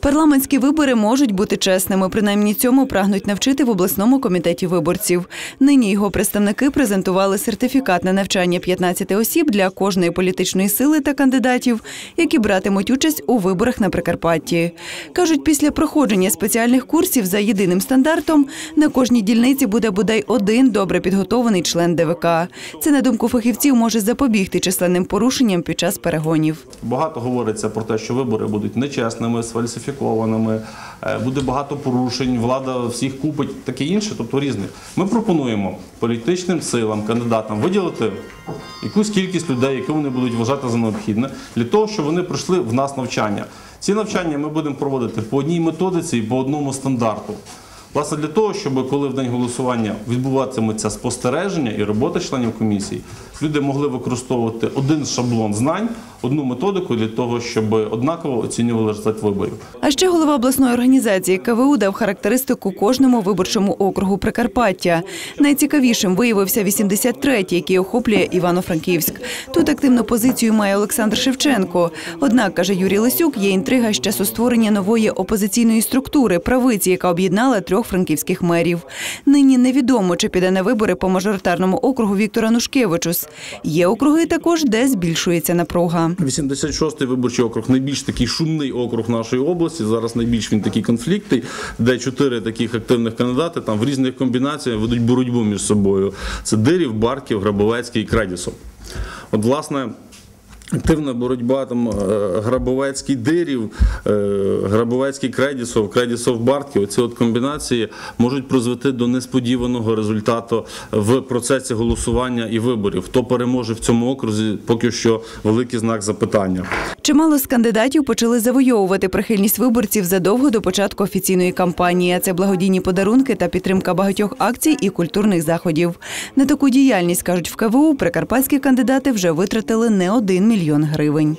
Парламентські вибори можуть бути чесними. Принаймні цьому прагнуть навчити в обласному комітеті виборців. Нині його представники презентували сертифікат на навчання 15 осіб для кожної політичної сили та кандидатів, які братимуть участь у виборах на Прикарпатті. Кажуть, після проходження спеціальних курсів за єдиним стандартом на кожній дільниці буде бодай один добре підготований член ДВК. Це на думку фахівців може запобігти численним порушенням під час перегонів. Багато говориться про те, що вибори будуть нечесними, сфальсифікованими, е, буде багато порушень, влада всіх купить, таке інше, тобто різних. Ми пропонуємо політичним силам, кандидатам виділити якусь кількість людей, які вони будуть вважати за необхідне, для того, щоб вони пройшли в нас навчання. Ці навчання ми будемо проводити по одній методиці і по одному стандарту. Власне, для того, щоб коли в день голосування відбуватиметься спостереження і робота членів комісії, люди могли використовувати один шаблон знань, одну методику для того, щоб однаково оцінювали результат виборів. А ще голова обласної організації КВУ дав характеристику кожному виборчому округу Прикарпаття. Найцікавішим виявився 83-й, який охоплює Івано-Франківськ. Тут активну позицію має Олександр Шевченко. Однак, каже Юрій Лисюк, є інтрига ще з створення нової опозиційної структури правиці, яка об'єднала трьох франківських мерів. Нині невідомо, чи піде на вибори по мажоритарному округу Віктора Нушкевичус. Є округи також, де збільшується напруга. 86-й виборчий округ найбільш такий шумний округ нашої області. Зараз найбільш він такий конфліктний, де чотири таких активних кандидати там в різних комбінаціях ведуть боротьбу між собою. Це Дирів, Барків, Грабовецький і Кредісов. От, власне. Активна боротьба там е, Грабовецький Дирів, е, Грабовецький Кредісов, Кредісов Бартків. Оці от комбінації можуть призвести до несподіваного результату в процесі голосування і виборів. Хто переможе в цьому окрузі, поки що великий знак запитання. Чимало з кандидатів почали завойовувати прихильність виборців задовго до початку офіційної кампанії. Це благодійні подарунки та підтримка багатьох акцій і культурних заходів. На таку діяльність кажуть в КВУ, прикарпатські кандидати вже витратили не один мільйон гривень.